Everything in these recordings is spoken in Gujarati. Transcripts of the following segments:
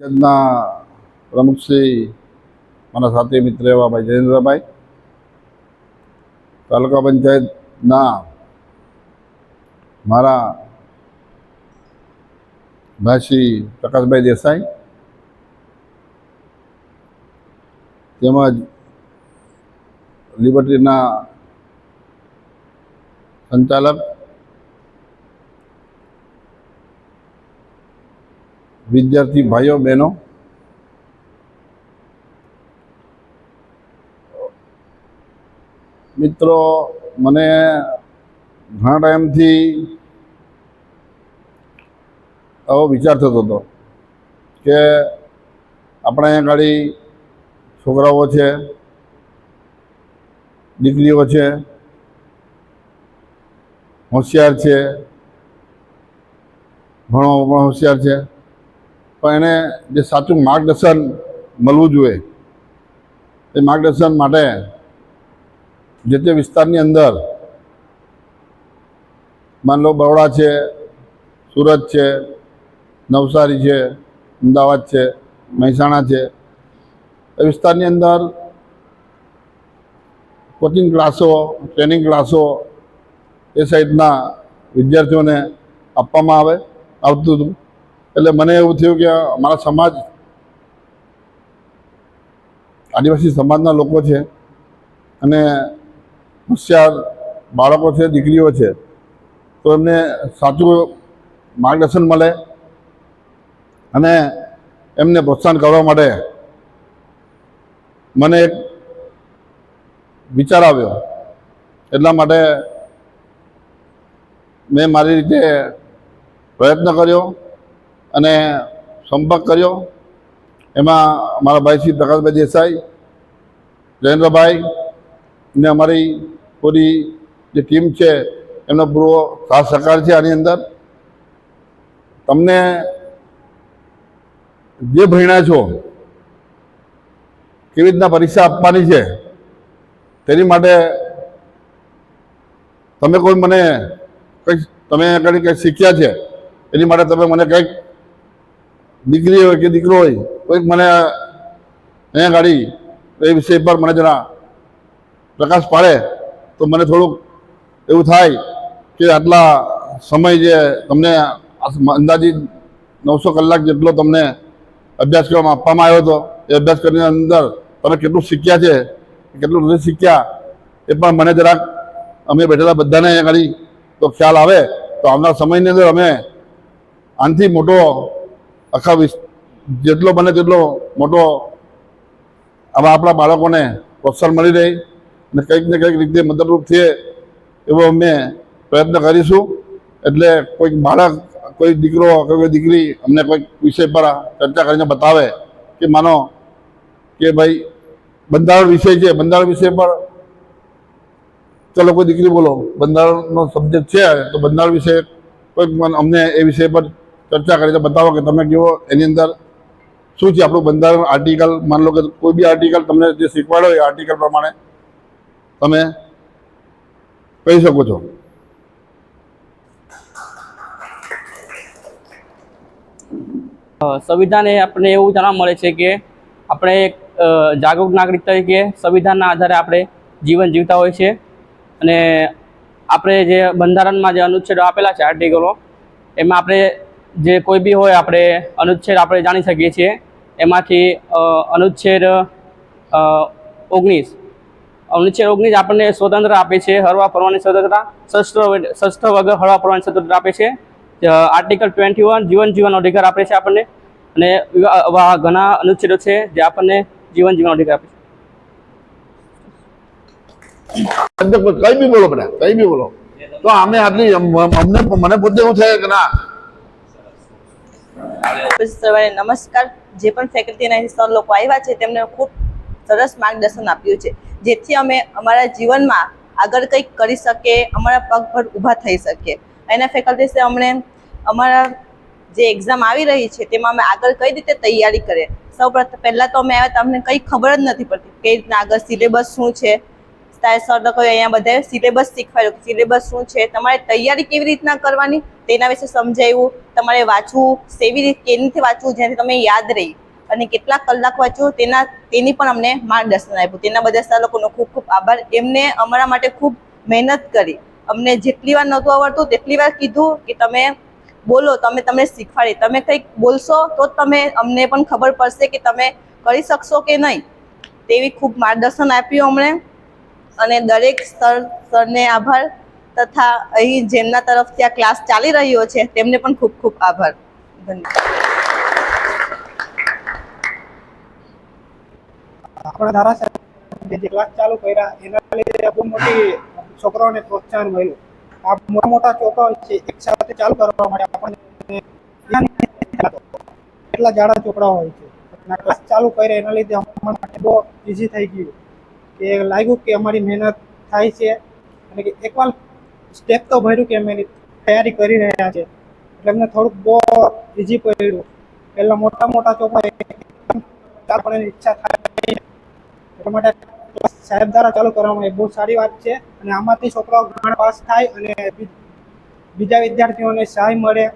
પંચાયતના પ્રમુખશ્રી મારા સાથી મિત્ર એવા ભાઈ જયેન્દ્રભાઈ, તાલુકા પંચાયતના મારા ભાઈ શ્રી પ્રકાશભાઈ દેસાઈ, તેમજ લિબર્ટીના સંચાલક વિદ્યાર્થી ભાઈઓ, બહેનો. મિત્રો, મને ઘણા ટાઈમથી આવો વિચાર થતો હતો કે આપણે અહીંયા ગાડી છોકરાઓ છે, દીકરીઓ છે, હોશિયાર છે ઘણો પણ હોશિયાર છે. પણ એને જે સાચું માર્ગદર્શન મળવું જોઈએ, એ માર્ગદર્શન માટે જે તે વિસ્તારની અંદર માન લો બરોડા છે, સુરત છે, નવસારી છે, અમદાવાદ છે, મહેસાણા છે, એ વિસ્તારની અંદર કોચિંગ ક્લાસો ટ્રેનિંગ ક્લાસો એ સાઈડના વિદ્યાર્થીઓને આપવામાં આવે, આવતું હતું. એટલે મને એવું થયું કે અમારા સમાજ, આદિવાસી સમાજના લોકો છે અને હોશિયાર બાળકો છે, દીકરીઓ છે, તો એમને સાચું માર્ગદર્શન મળે અને એમને પ્રોત્સાહન કરવા માટે મને એક વિચાર આવ્યો. એટલા માટે મેં મારી રીતે પ્રયત્ન કર્યો. અને સંપર્ક કર્યો. એમાં મારા ભાઈ શ્રી પ્રકાશભાઈ દેસાઈ, જયેન્દ્રભાઈ ને અમારી પૂરી જે ટીમ છે એમનો પૂરો સાથ સહકાર છે આની અંદર. તમને જે ભણ્યા છો, કેવી રીતના પરીક્ષા આપવાની છે, તેની માટે તમે કોઈ મને કંઈક, તમે આગળ કંઈક શીખ્યા છે, એની માટે તમે મને કંઈક દીકરી હોય કે દીકરો હોય, કોઈક મને અહીંયા ગાડી, એ વિષય પર મને જરા પ્રકાશ પાડે, તો મને થોડુંક એવું થાય કે આટલા સમય જે તમને અંદાજિત નવસો કલાક જેટલો તમને અભ્યાસક્રમ આપવામાં આવ્યો હતો, એ અભ્યાસક્રમની અંદર તમે કેટલું શીખ્યા છે, કેટલું નથી શીખ્યા, એ પણ મને જરાક અમે બેઠેલા બધાને અહીંયા ગાડી, તો ખ્યાલ આવે, તો આવનાર સમયની અંદર અમે આનાથી મોટો આખા જેટલો બને તેટલો મોટો આવા આપણા બાળકોને પ્રોત્સાહન મળી રહે અને કંઈક ને કંઈક રીતે મદદરૂપ થઈએ એવો અમે પ્રયત્ન કરીશું. એટલે કોઈક બાળક, કોઈ દીકરો, કોઈ દીકરી અમને કોઈક વિષય પર ચર્ચા કરીને બતાવે કે માનો કે ભાઈ, બંધારણ વિષય છે. બંધારણ વિષય પર ચલો કોઈ દીકરી બોલો, બંધારણનો સબ્જેક્ટ છે તો બંધારણ વિશે કોઈક અમને એ વિષય પર ચર્ચા કરીને બતાવો કે તમે કેવો એની અંદર શું છે આપણું બંધારણ આર્ટિકલ માન લો કે કોઈ બી આર્ટિકલ તમને જે શીખવાડો એ આર્ટિકલ પ્રમાણે તમે કહી શકો છો. સંવિધાન એ આપણને એવું જાણવા મળે છે કે આપણે એક જાગૃત નાગરિક તરીકે સંવિધાનના આધારે આપણે જીવન જીવતા હોય છે. અને આપણે જે બંધારણમાં જે અનુચ્છેદો આપેલા છે આર્ટિકલો એમાં આપણે જે કોઈ બી હોય આપણે અનુચ્છેદ આપણે જાણી શકીએ છીએ, એમાંથી અનુચ્છેદ ઓગણીસ. અનુચ્છેદ ઓગણીસ આપણને સ્વતંત્ર આપે છે હરવા ફરવાની સ્વતંત્રતા, શસ્ત્ર શસ્ત્ર વગર હરવા ફરવાની સ્વતંત્રતા આપે છે. આર્ટિકલ ટ્વેન્ટી વન જીવન જીવવાનો અધિકાર આપે છે આપણને. અને એવા ઘણા અનુચ્છેદો છે જે આપણને જીવન જીવવાનો અધિકાર આપે છે. કઈ બી બોલો બધા, કઈ બી બોલો. તો અમે આટલી, અમ- અમને, મને પોતે એવું થાય કે ના? સવારે નમસ્કાર. જે પણ ફેકલ્ટીના સર લોકો આવ્યા છે, તેમને ખૂબ સરસ માર્ગદર્શન આપ્યું છે. જેથી અમે અમારા જીવનમાં આગળ કંઈક કરી શકીએ, અમારા પગ પર ઊભા થઈ શકીએ. એના ફેકલ્ટીસે અમને અમારા જે એક્ઝામ આવી રહી છે, તેમાં અમે આગળ કઈ રીતે તૈયારી કરીએ? સૌ પહેલાં તો અમે આવ્યા અમને કંઈ ખબર જ નથી પડતી કઈ રીતના આગળ સિલેબસ શું છે. સર લોકો અહીંયા બધા સિલેબસ શીખવાડ્યું સિલેબસ શું છે? તમારે તૈયારી કેવી રીતના કરવાની? તેના વિશે સમજાવ્યું તમારે વાંચવું, સેવી રીતે કેનીથી વાંચવું જેનાથી તમે યાદ રહી. અને કેટલા કલાક વાંચવું તેના, તેની પણ અમને માર્ગદર્શન આપ્યું. તેના બધા સર લોકોનો ખૂબ ખૂબ આભાર. એમને અમારા માટે ખૂબ મહેનત કરી. અમને જેટલી વાર નહોતું આવડતું, તેટલી વાર કીધું કે તમે બોલો, તમે તમને શીખવાડી. તમે કંઈક બોલશો તો તમે અમને પણ ખબર પડશે કે તમે કરી શકશો કે નહીં. તેવી ખૂબ માર્ગદર્શન આપ્યું અમને. અને દરેક સર, સરને આભાર. તથા અહીં જેમના તરફથી આ ક્લાસ ચાલી રહ્યો છે, તેમને પણ ખૂબ ખૂબ આભાર. આપણા ક્લાસ ચાલુ કર્યા, એના લીધે બહુ મોટી છે, એક ચાલુ કરવા માટે આપણને એટલા હોય છે. ક્લાસ ચાલુ કર્યા, એના લીધે અમારા માટે બહુ થઈ ગયું કે લાગ્યું કે અમારી મહેનત થાય છે. અને કે એકવાર સ્ટેપ તો ભર્યું કે અમે એની તૈયારી કરી રહ્યા છે. એટલે અમને થોડુંક બહુ ઇઝી પડ્યું. પહેલાં મોટા મોટા ચોપડા પણ એની ઈચ્છા થાય એટલા માટે સાહેબ દ્વારા ચાલુ કરવામાં એ બહુ સારી વાત છે અને આમાંથી છોકરાઓ ઘણા પાસ થાય અને બીજા વિદ્યાર્થીઓને સહાય મળે.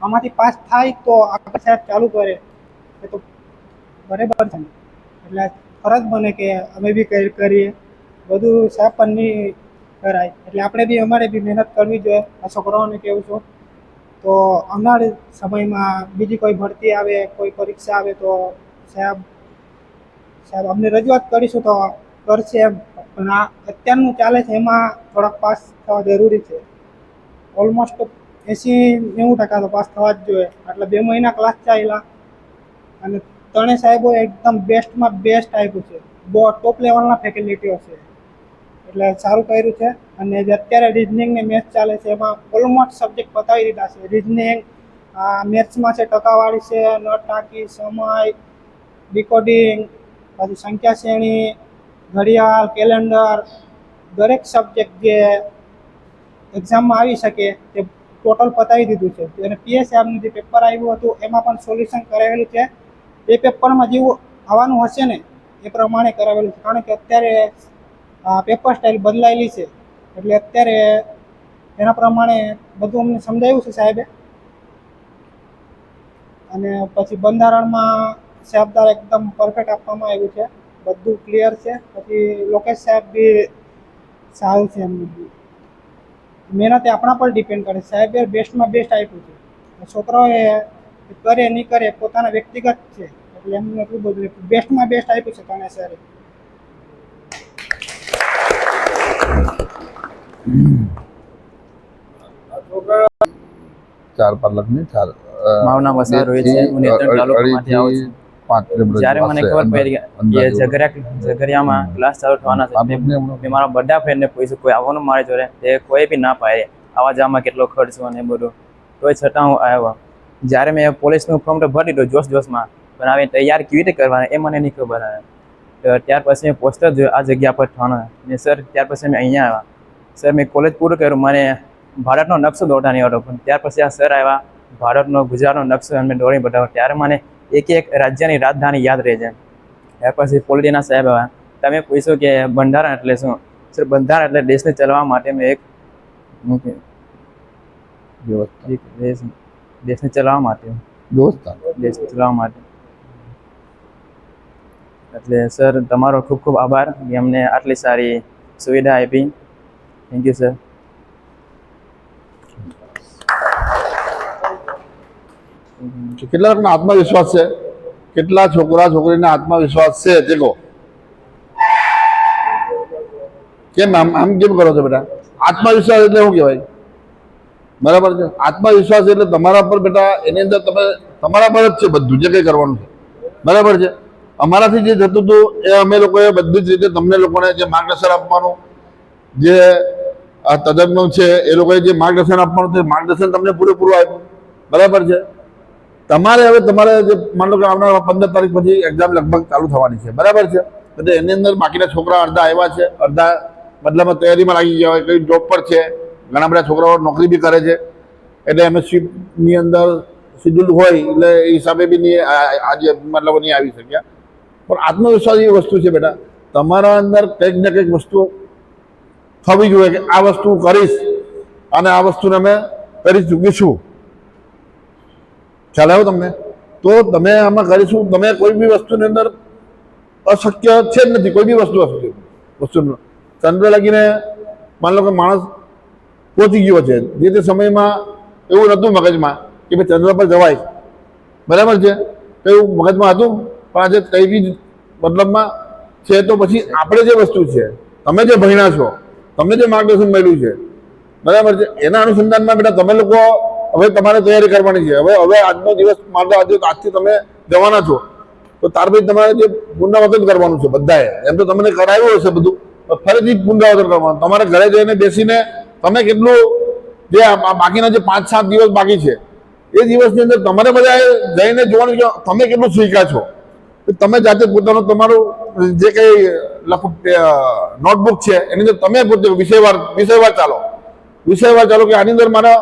આમાંથી પાસ થાય તો આગળ સાહેબ ચાલુ કરે. એ તો બરાબર છે. એટલે ફરજ બને કે અમે બી કરી, કરીએ. બધું સાહેબ પણ નહીં કરાય. એટલે આપણે બી, અમારે બી મહેનત કરવી જોઈએ. આ છોકરાઓને કેવું છું? તો આવનાર સમયમાં બીજી કોઈ ભરતી આવે, કોઈ પરીક્ષા આવે તો સાહેબ સાહેબ, અમને રજૂઆત કરીશું તો કરશે એમ. પણ આ અત્યારનું ચાલે છે, એમાં થોડાક પાસ થવા જરૂરી છે. ઓલમોસ્ટ એસી નેવું ટકા તો પાસ થવા જ જોઈએ. એટલે બે મહિના ક્લાસ ચાલ્યા અને ત્રણેય સાહેબો એકદમ બેસ્ટમાં બેસ્ટ આપ્યું છે. બહુ ટોપ લેવલના ફેકલ્ટીઓ છે. એટલે સારું કર્યું છે. અને જે અત્યારે રિઝનિંગ ને મેથ્સ ચાલે છે, એમાં ઓલમોસ્ટ સબ્જેક્ટ બતાવી દીધા છે. રિઝનિંગ મેથ્સમાં છે ટકાવાળી છે નટ ટાંકી, સમય ડિકોડિંગ પછી સંખ્યા શ્રેણી, ઘડિયાળ કેલેન્ડર દરેક સબ્જેક્ટ જે એક્ઝામમાં આવી શકે તે ટોટલ પતાવી દીધું છે. અને પીએસઆરનું જે પેપર આવ્યું હતું, એમાં પણ સોલ્યુશન કરાવેલું છે. એ પેપરમાં જેવું આવવાનું હશે ને, એ પ્રમાણે કરાવેલું છે. કારણ કે અત્યારે પેપર સ્ટાઇલ બદલાયેલી છે. એટલે અત્યારે એના પ્રમાણે બધું અમને સમજાવ્યું છે સાહેબે. અને પછી બંધારણમાં સાહેબદાર એકદમ પરફેક્ટ આપવામાં આવ્યું છે. બધું ક્લિયર છે. પછી લોકેશ સાહેબ બી સારું છે એમનું મહેનત આપણા પર ડિપેન્ડ કરે સાહેબે બેસ્ટમાં બેસ્ટ આપ્યું છે. છોકરાઓએ કરે નહીં કરે પોતાના વ્યક્તિગત છે. એટલે એમને એટલું બધું બેસ્ટમાં બેસ્ટ આપ્યું છે તણે સરે ચાર પાલકની ચાર માવના નામ રોહિત છે. હું અઢી- તાલુકામાંથી આવું છું. જ્યારે મને ખબર પડી કે ઝઘડિયા ઝઘડિયામાં ક્લાસ ચાલુ થવાના છે મેં મારા બધા ફ્રેન્ડને પૂછ્યું કોઈ આવવાનું મારે જોડે? તે કોઈ બી ના પાડે. આવા જવામાં કેટલો ખર્ચ અને એ બધું. તોય છતાં હું આવ્યો. જ્યારે મેં પોલીસનું ફોર્મ તો ભરી દીધું જોશ જોશમાં પણ હવે તૈયાર કેવી રીતે કરવાના એ મને નહીં ખબર આવે ત્યાર પછી મેં પોસ્ટર જોયું આ જગ્યા પર થવાનું. ને સર ત્યાર પછી મેં અહીંયા આવ્યા. સર મેં કોલેજ પૂરું કર્યું. મને ભારતનો નકશો દોડતા નહીં આવતો પણ ત્યાર પછી આ સર આવ્યા. ભારતનો ગુજરાતનો નકશો એમને દોડી બતાવ્યો. ત્યારે મને એક એક રાજ્યની રાજધાની યાદ રહે છે. ત્યાર પછી પોલિટીના સાહેબ આવ્યા. તમે પૂછો કે બંધારણ એટલે શું? સર બંધારણ એટલે દેશને ચલાવવા માટે મેં એક દેશને ચલાવવા માટે. દેશને ચલાવવા માટે. એટલે સર તમારો ખૂબ ખૂબ આભાર. અમને આટલી સારી સુવિધા આપી. થેન્ક યુ સર કેટલા લોકોનો આત્મવિશ્વાસ છે? કેટલા છોકરા, છોકરીને આત્મવિશ્વાસ છે? તે કહો કેમ આમ આમ કેમ કરો છો બેટા? આત્મવિશ્વાસ એટલે શું કહેવાય? બરાબર છે? આત્મવિશ્વાસ એટલે તમારા પર બેટા, એની અંદર તમે, તમારા પર જ છે બધું, જે કંઈ કરવાનું છે. બરાબર છે? અમારાથી જે થતું હતું, એ અમે લોકોએ બધી જ રીતે તમને લોકોને જે માર્ગદર્શન આપવાનું જે આ તજજ્ઞો છે, એ લોકોએ જે માર્ગદર્શન આપવાનું છે, માર્ગદર્શન તમને પૂરેપૂરું આપ્યું. બરાબર છે? તમારે હવે તમારે જે માન લો કે આવનાર પંદર તારીખ પછી એક્ઝામ લગભગ ચાલુ થવાની છે. બરાબર છે? એટલે એની અંદર બાકીના છોકરા અડધા આવ્યા છે, અડધા બદલામાં તૈયારીમાં લાગી ગયા હોય, કઈ જોબ પર છે. ઘણા બધા છોકરાઓ નોકરી બી કરે છે. એટલે એમએસસીની અંદર શિડ્યુલ હોય, એટલે એ હિસાબે બી નહીં આજે મતલબ નહીં આવી શક્યા. પણ આત્મવિશ્વાસ એવી વસ્તુ છે બેટા. તમારા અંદર કંઈક ને કંઈક વસ્તુ થવી જોઈએ કે આ વસ્તુ કરીશ અને આ વસ્તુને અમે કરી ચૂકીશું. ખ્યાલ આવ્યો તમને? તો તમે આમાં કરીશું, તમે કોઈ બી વસ્તુની અંદર અશક્ય છે જ નથી, કોઈ બી વસ્તુ અશક્ય. વસ્તુ ચંદ્ર લાગીને માની લો કે માણસ પહોંચી ગયો છે, જે તે સમયમાં એવું નહોતું મગજમાં કે ભાઈ ચંદ્ર પર જવાય. બરાબર છે? તો એવું મગજમાં હતું, પણ આજે કઈ બી મતલબમાં છે તો પછી આપણે જે વસ્તુ છે, તમે જે ભણ્યા છો તમને જે માર્ગદર્શન મળ્યું છે, બરાબર છે? એના અનુસંધાનમાં બેટા તમે લોકો હવે તમારે તૈયારી કરવાની છે. હવે હવે આજનો દિવસ માટે આજે આજથી તમે જવાના છો. તો ત્યાર પછી તમારે જે પુનરાવર્તન કરવાનું છે બધાએ, એમ તો તમને કરાવ્યું હશે બધું. ફરીથી પુનરાવર્તન કરવાનું. તમારે ઘરે જઈને બેસીને તમે કેટલું જે બાકીના જે પાંચ, સાત દિવસ બાકી છે, એ દિવસની અંદર તમારે બધા જઈને જોવાનું કે તમે કેટલું શીખ્યા છો? તમે જાતે પોતાનું તમારું જે કંઈ લખો નોટબુક છે, એની અંદર તમે પોતે વિષયવાર વિષયવાર ચાલો. વિષયવાર ચાલો કે આની અંદર મારા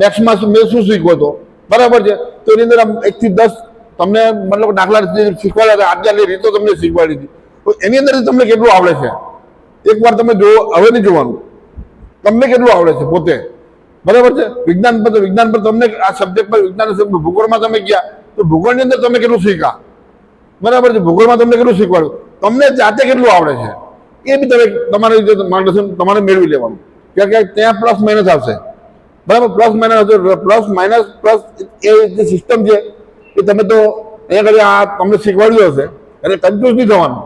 મેથ્સમાં મેં શું શીખવો હતો? બરાબર છે? તો એની અંદર આમ એકથી દસ તમને મતલબ દાખલા શીખવાડ્યા હતા આટલી રીતો તમને શીખવાડી હતી. તો એની અંદર તમને કેટલું આવડે છે? એકવાર તમે જોવો, હવે નહીં જોવાનું. તમને કેટલું આવડે છે પોતે? બરાબર છે? વિજ્ઞાન પર તો વિજ્ઞાન પર તમને આ સબ્જેક્ટ પર વિજ્ઞાન ભૂગોળમાં તમે ગયા, તો ભૂગોળની અંદર તમે કેટલું શીખ્યા? બરાબર છે, ભૂગોળમાં તમને કેટલું શીખવાડ્યું તમને જાતે કેટલું આવડે છે? એ બી તમે તમારે માર્ગદર્શન તમારે મેળવી લેવાનું. કે કે ત્યાં પ્લસ માઇનસ આવશે. બરાબર, plus minus plus minus plus એ જે સિસ્ટમ છે, એ તમે તો અહીંયા કરી આ તમને શીખવાડ્યું હશે અને કન્ફ્યુઝ નહીં થવાનું.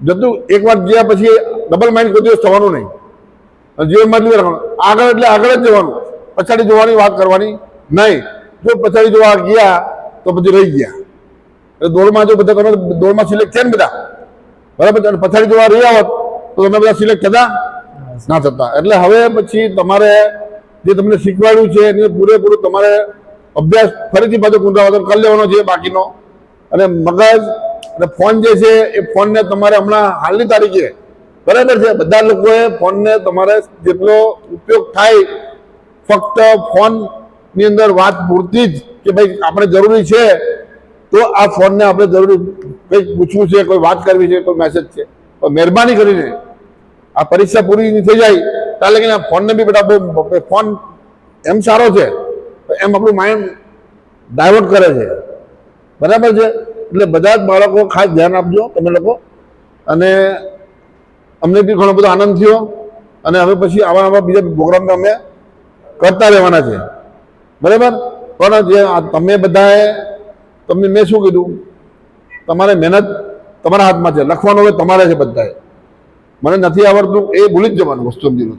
જતું એકવાર ગયા પછી ડબલ માઇન્ડ કોઈ દિવસ થવાનું નહીં. જીવનમાં એટલું રાખવાનું. આગળ એટલે આગળ જ જવાનું. પછાડી જોવાની વાત કરવાની નહીં. જો પછાડી જોવા ગયા, તો પછી રહી ગયા. એટલે દોડમાં જો બધા તમે દોડમાં સિલેક્ટ થયા ને બધા, બરાબર? પછાડી જોવા રહ્યા હોત, તો તમે બધા સિલેક્ટ થતા? ના થતા. એટલે હવે પછી તમારે જે તમને શીખવાડ્યું છે એને પૂરેપૂરું તમારે અભ્યાસ ફરીથી પાછો પુનરાવર્તન કરી લેવાનો છે બાકીનો. અને મગજ અને ફોન જે છે એ ફોનને તમારે હમણાં હાલની તારીખે, બરાબર છે? બધા લોકોએ ફોનને તમારે જેટલો ઉપયોગ થાય, ફક્ત ફોનની અંદર વાત પૂરતી જ કે ભાઈ, આપણે જરૂરી છે તો આ ફોનને આપણે જરૂરી કંઈક પૂછવું છે, કોઈ વાત કરવી છે, કોઈ મેસેજ છે. તો મહેરબાની કરીને આ પરીક્ષા પૂરી થઈ જાય ત્યારે લગીને આ ફોનને બી બધા ફોન એમ સારો છે એમ આપણું માઇન્ડ ડાયવર્ટ કરે છે. બરાબર છે? એટલે બધા જ બાળકો ખાસ ધ્યાન આપજો, તમે લોકો. અને અમને બી ઘણો બધો આનંદ થયો, અને હવે પછી આવા આવા બીજા પ્રોગ્રામ અમે કરતા રહેવાના છે. બરાબર? પણ જે તમે બધાએ તમને મેં શું કીધું? તમારે મહેનત તમારા હાથમાં છે. લખવાનું હવે તમારે છે બધાએ. મને નથી આવડતું, એ ભૂલી જ જવાનું વસ્તુ સમજી લો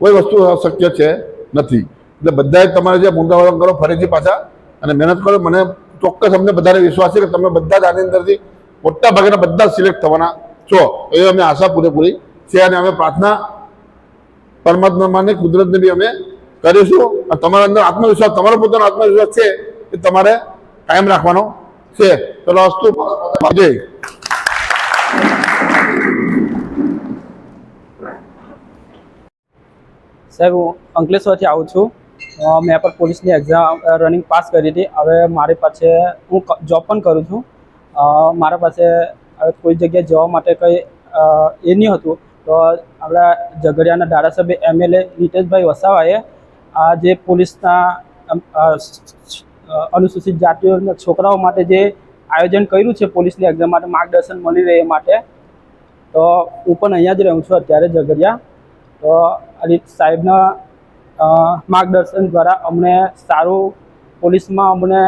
કોઈ વસ્તુ શક્ય છે નથી. એટલે બધાએ તમારે જે પુનરાવર્તન કરો, ફરીથી પાછા અને મહેનત કરો. મને ચોક્કસ અમને બધાને વિશ્વાસ છે કે તમે બધા જ આની અંદરથી મોટા ભાગના બધા સિલેક્ટ થવાના છો. એ અમે આશા પૂરેપૂરી છે અને અમે પ્રાર્થના પરમાત્માને, કુદરતને બી અમે કરીશું. અને તમારા અંદર આત્મવિશ્વાસ, તમારો પોતાનો આત્મવિશ્વાસ છે એ તમારે કાયમ રાખવાનો. છે. ચલો અસ્તુ જય સાહેબ, હું અંકલેશ્વરથી આવું છું. મેં પણ પોલીસની એક્ઝામ રનિંગ પાસ કરી હતી. હવે મારી પાસે, હું જોબ પણ કરું છું. મારા પાસે હવે કોઈ જગ્યાએ જવા માટે કંઈ એ નહીં હતું. તો આપણા ઝઘડિયાના ધારાસભ્ય એમએલએ હિતેશભાઈ વસાવાએ આ જે પોલીસના અનુસૂચિત જાતિઓના છોકરાઓ માટે જે આયોજન કર્યું છે પોલીસની એક્ઝામ માટે માર્ગદર્શન મળી રહે માટે, તો હું પણ અહીંયા જ રહું છું અત્યારે ઝઘડિયા. તો અલી સાહેબના માર્ગદર્શન દ્વારા અમને સારું પોલીસમાં અમને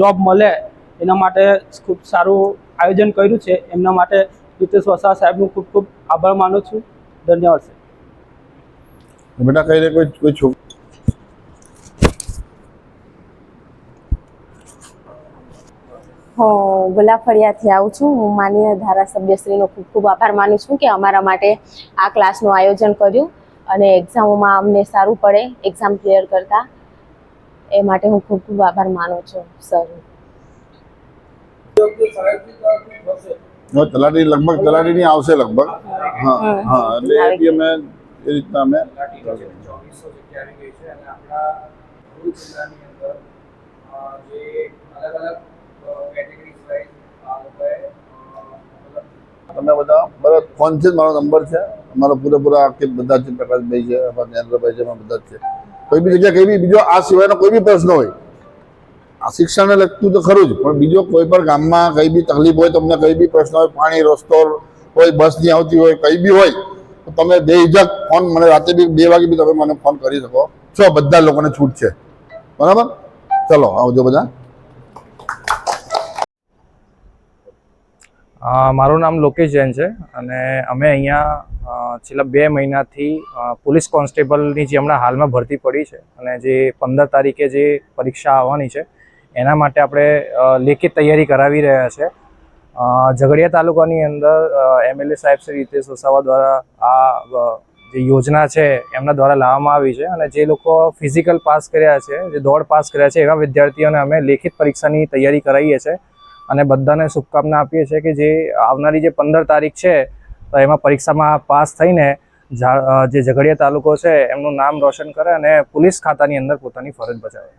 જોબ મળે એના માટે ખૂબ સારું આયોજન કર્યું છે. એમના માટે હિતેશ વસા સાહેબનું ખૂબ ખૂબ આભાર માનું છું. ધન્યવાદ, સાહેબ. બેટા કઈ કોઈ કોઈ હું ગુલાફળિયાથી આવું છું. હું માનીય ધારાસભ્યશ્રીનો ખૂબ ખૂબ આભાર માનું છું કે અમારા માટે આ ક્લાસનું આયોજન કર્યું અને એક્ઝામોમાં અમને સારું પડે એક્ઝામ ક્લિયર કરતા. એ માટે હું ખૂબ ખૂબ આભાર માનું છું સર. તલાટી લગભગ તલાટીની આવશે લગભગ. હા હા એટલે એ અમે એ રીતના અમે ચોવીસો જગ્યા આવી ગઈ છે અને આપણા અંદર જે અલગ અલગ તમે બધા, બરાબર, ફોન છે, મારો નંબર છે. અમારો પૂરેપૂરા આખી બધા છે, પ્રકાશભાઈ છે, અમારા નરેન્દ્રભાઈ છે એમાં બધા છે. કોઈ બી જગ્યા કઈ બી, બીજો આ સિવાયનો કોઈ બી પ્રશ્ન હોય, આ શિક્ષણને લગતું તો ખરું જ, પણ બીજો કોઈ પણ ગામમાં કઈ બી તકલીફ હોય, તમને કઈ બી પ્રશ્ન હોય, પાણી, રસ્તો હોય, બસ નહીં આવતી હોય, કઈ બી હોય, તો તમે બે હિજક ફોન, મને રાતે બી બે વાગે બી તમે મને ફોન કરી શકો. છો, બધા લોકોને છૂટ છે. બરાબર? ચલો, આવજો બધા. મારું નામ લોકેશ જૈન છે અને અમે અહીંયા છેલ્લા બે મહિનાથી પોલીસ કોન્સ્ટેબલની જે હમણાં હાલમાં ભરતી પડી છે અને જે પંદર તારીખે જે પરીક્ષા આવવાની છે, એના માટે આપણે લેખિત તૈયારી કરાવી રહ્યા છે. ઝઘડિયા તાલુકાની અંદર એમએલએ સાહેબ શ્રી રીતેશ વસાવા દ્વારા આ જે યોજના છે એમના દ્વારા લાવવામાં આવી છે અને જે લોકો ફિઝિકલ પાસ કર્યા છે, જે દોડ પાસ કર્યા છે એવા વિદ્યાર્થીઓને અમે લેખિત પરીક્ષાની તૈયારી કરાવીએ છીએ. અને બધાને શુભકામના આપીએ છીએ કે જે આવનારી જે પંદર તારીખ છે, તો એમાં પરીક્ષામાં પાસ થઈને જે ઝઘડિયા તાલુકો છે, એમનું નામ રોશન કરે અને પોલીસ ખાતાની અંદર પોતાની ફરજ બજાવે.